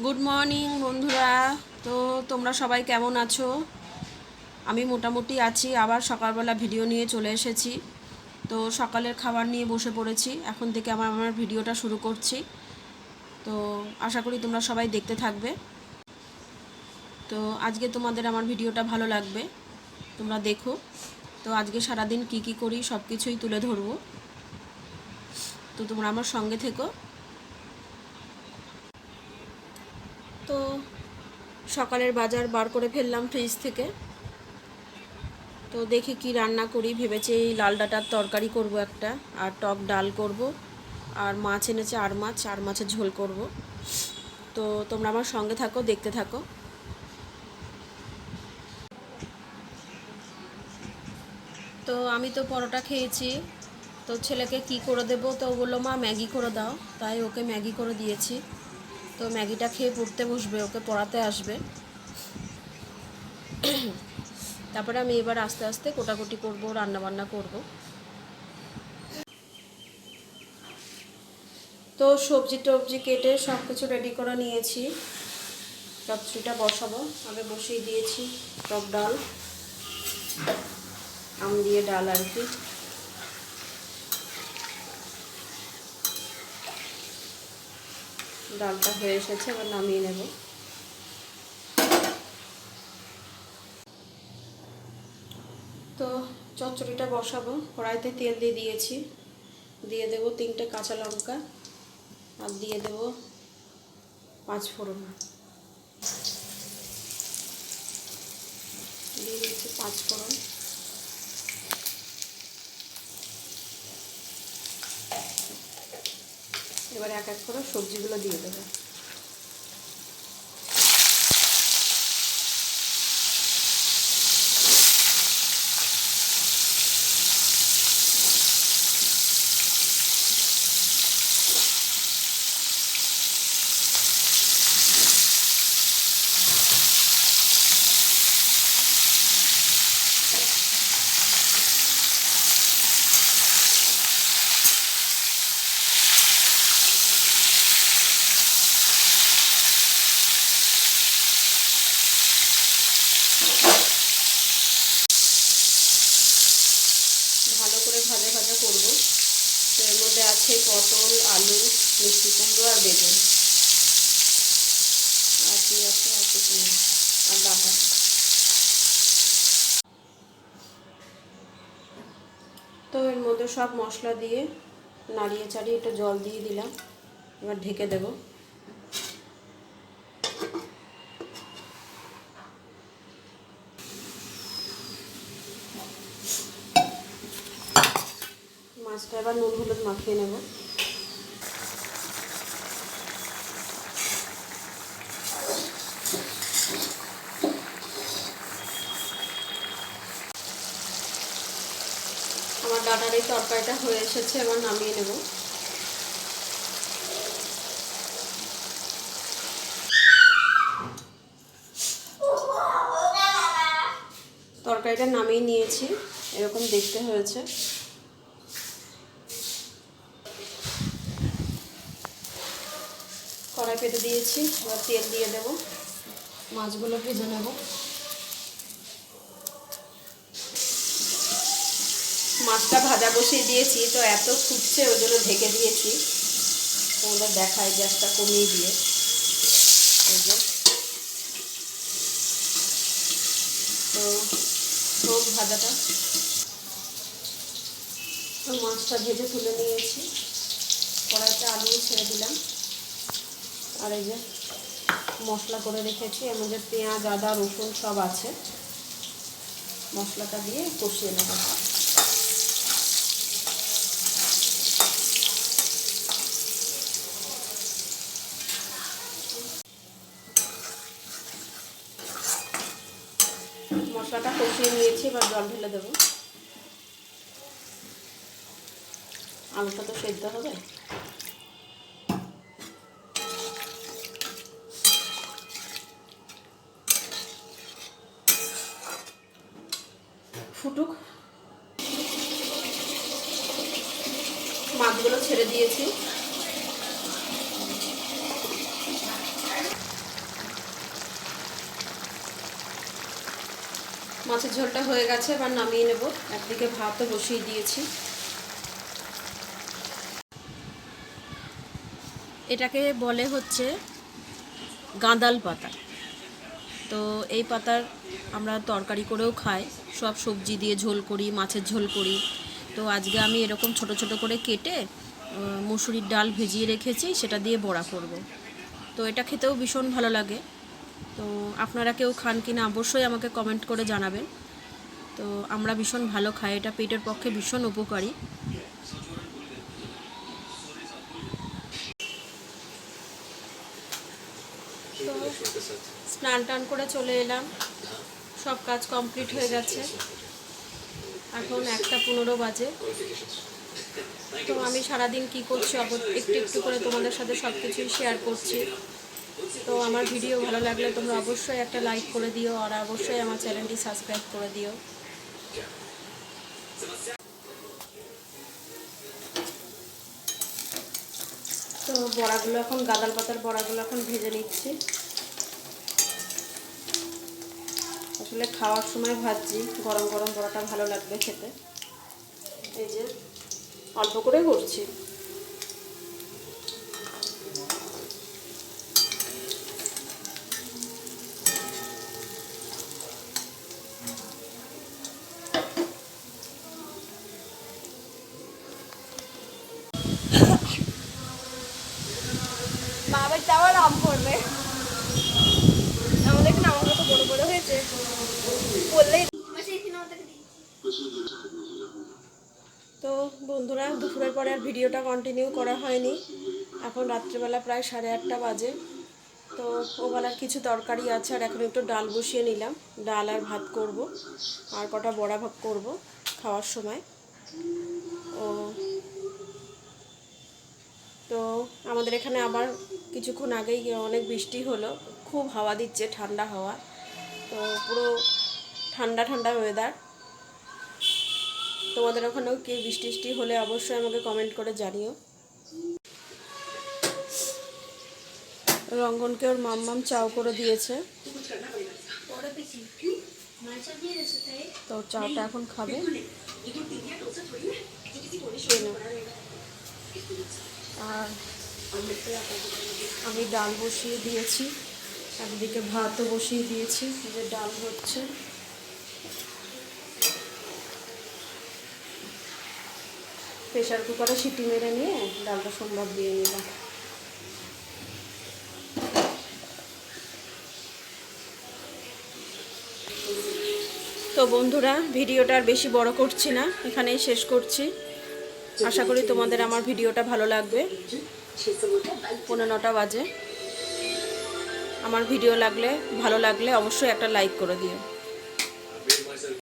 Good morning বন্ধুরা। তো তোমরা সবাই কেমন আছো? আমি মোটামুটি আছি, আবার সকালবেলা ভিডিও নিয়ে চলে এসেছি। তো সকালের খাবার নিয়ে বসে পড়েছি, এখন থেকে আমার আমার ভিডিওটা শুরু করছি। তো আশা করি তোমরা সবাই দেখতে থাকবে। তো আজকে তোমাদের আমার ভিডিওটা ভালো লাগবে, তোমরা দেখো। তো আজকে সারাদিন কি কি করি সব কিছুই তুলে ধরবো। তো তোমরা আমার সঙ্গে থেকো। তো সকালের বাজার বার করে ফেললাম ফ্রিজ থেকে। তো দেখি কি রান্না করি, ভেবেছি এই লাল ডাটার তরকারি করব একটা, আর টক ডাল করব, আর মাছ এনেছে আর মাছ, আর মাছের ঝোল করব। তো তোমরা আমার সঙ্গে থাকো, দেখতে থাকো। তো আমি তো পরোটা খেয়েছি, তো ছেলেকে কি করে দেবো? তো বলল, মা, ম্যাগি করে দাও। তাই ওকে ম্যাগি করে দিয়েছি। তো ম্যাগিটা খেয়ে পড়তে বসবে, ওকে পড়াতে আসবে। তারপরে আমি এবার আস্তে আস্তে কোটাকুটি করব, রান্নাবান্না করব। তো সবজি টবজি কেটে সব কিছু রেডি করে নিয়েছি। চচ্চড়িটা বসাবো। আগে বসিয়ে দিয়েছি টক ডাল, আম দিয়ে ডাল আর কি। ডালটা হয়ে এসেছে, এবার নামিয়ে নেব। তো চচ্চড়িটা বসাবো। কড়াইতে তেল দিয়ে দিয়েছি। দিয়ে দেব তিনটে কাঁচা লঙ্কা আর দিয়ে দেব পাঁচ ফোড়ন। দিয়ে দিচ্ছি পাঁচ ফোড়ন। এবার এক এক করে সবজিগুলো দিয়ে দেবো ভালো করে ভাজা ভাজা করব। তো এর মধ্যে আছে পটল, আলু, মিষ্টি কুমড়ো আর বেগুন। আর কি আছে? আর কিছু নেই। আর ডাটা তো এর মধ্যে সব মশলা দিয়ে নাড়িয়ে চাড়িয়ে একটু জল দিয়ে দিলাম। এবার ঢেকে দেবো। মাছটা এবার নুন হলুদ মাখিয়ে নেব। আমার ডাটার এই তরকারিটা হয়ে এসেছে, এবার নামিয়ে নেব। তরকারিটা নামিয়ে নিয়েছি, এরকম দেখতে হয়েছে। পেতে দিয়েছি। এবার তেল দিয়ে দেব। মাছগুলো ভেজে নেব। মাছটা ভাজা বসিয়ে দিয়েছি, তো এত ফুটছে, ওই জন্য ঢেকে দিয়েছি। তোমাদের দেখায় গ্যাসটা কমিয়ে দিয়ে। তো হোক ভাজাটা। তো মাছটা ভেজে তুলে নিয়েছি। কড়াইতে আলু ছেড়ে দিলাম। আর এই যে মশলা করে রেখেছি, এর মধ্যে পেঁয়াজ, আদা, রসুন সব আছে। মশলাটা দিয়ে কষিয়ে নেব। মশলাটা কষিয়ে নিয়েছি, এবার জল ঢেলে দেবো। আলুটা তো সেদ্ধ হবে। ফুটুক মাছগুলো ছেড়ে দিয়েছি। মাছের ঝোলটা হয়ে গেছে, এবার নামিয়ে নেব। একদিকে ভাতও বসিয়ে দিয়েছি। এটাকে বলে হচ্ছে গাঁদাল পাতা। তো এই পাতার আমরা তরকারি করেও খাই। সব সবজি দিয়ে ঝোল করি, মাছের ঝোল করি। তো আজকে আমি এরকম ছোট ছোট করে কেটে মুসুরির ডাল ভিজিয়ে রেখেছি, সেটা দিয়ে বড়া করব। তো এটা খেতেও ভীষণ ভালো লাগে। তো আপনারা কেউ খান কি না, অবশ্যই আমাকে কমেন্ট করে জানাবেন। তো আমরা ভীষণ ভালো খাই, এটা পেটের পক্ষে ভীষণ উপকারী। স্নান টান করে চলে এলাম। সব কাজ কমপ্লিট হয়ে গেছে। এখন একটা পনেরো বাজে। তো আমি সারাদিন কি করছি একটু একটু করে তোমাদের সাথে সব কিছুই শেয়ার করছি। তো আমার ভিডিও ভালো লাগলে তোমরা অবশ্যই একটা লাইক করে দিও, আর অবশ্যই আমার চ্যানেলটি সাবস্ক্রাইব করে দিও। তো বড়াগুলো এখন গাদাল পাতার বড়াগুলো এখন ভেজে নিচ্ছি। আসলে খাওয়ার সময় ভাজছি। গরম গরম বড়াটা ভালো লাগবে খেতে। এই যে অল্প করে করছি মা বাড়িতে আবার আম করবে আমাদের এখানে আমার কত বড় বড় হয়েছে বললেই তো বন্ধুরা, দুপুরের পরে আর ভিডিওটা কন্টিনিউ করা হয়নি। এখন রাত্রেবেলা প্রায় সাড়ে আটটা বাজে। তো ওবেলার কিছু তরকারি আছে, আর এখন একটু ডাল বসিয়ে নিলাম। ডাল আর ভাত করব, আর কটা বড়া ভাত করব খাওয়ার সময়। ও। তো আমাদের এখানে আবার কিছুক্ষণ আগেই অনেক বৃষ্টি হলো, খুব হাওয়া দিচ্ছে, ঠান্ডা হাওয়া। তো পুরো ঠান্ডা ঠান্ডা ওয়েদার তোমাদের ওখানেও কি বৃষ্টি টিষ্টি হলে অবশ্যই আমাকে কমেন্ট করে জানিও। রঙ্গনকে ওর মাম্মাম চাও করে দিয়েছে। তো চাটা এখন খাবে। আর আমি ডাল বসিয়ে দিয়েছি, একদিকে ভাতও বসিয়ে দিয়েছি যে ডাল হচ্ছে। প্রেশার কুকারে সিটি মেরে নিয়ে ডালটা সোমবার দিয়ে নিলাম। তো বন্ধুরা, ভিডিওটা আর বেশি বড় করছি না, এখানেই শেষ করছি। আশা করি তোমাদের আমার ভিডিওটা ভালো লাগবে। পনেরো নটা বাজে। আমার ভিডিও লাগলে, ভালো লাগলে অবশ্যই একটা লাইক করে দিও।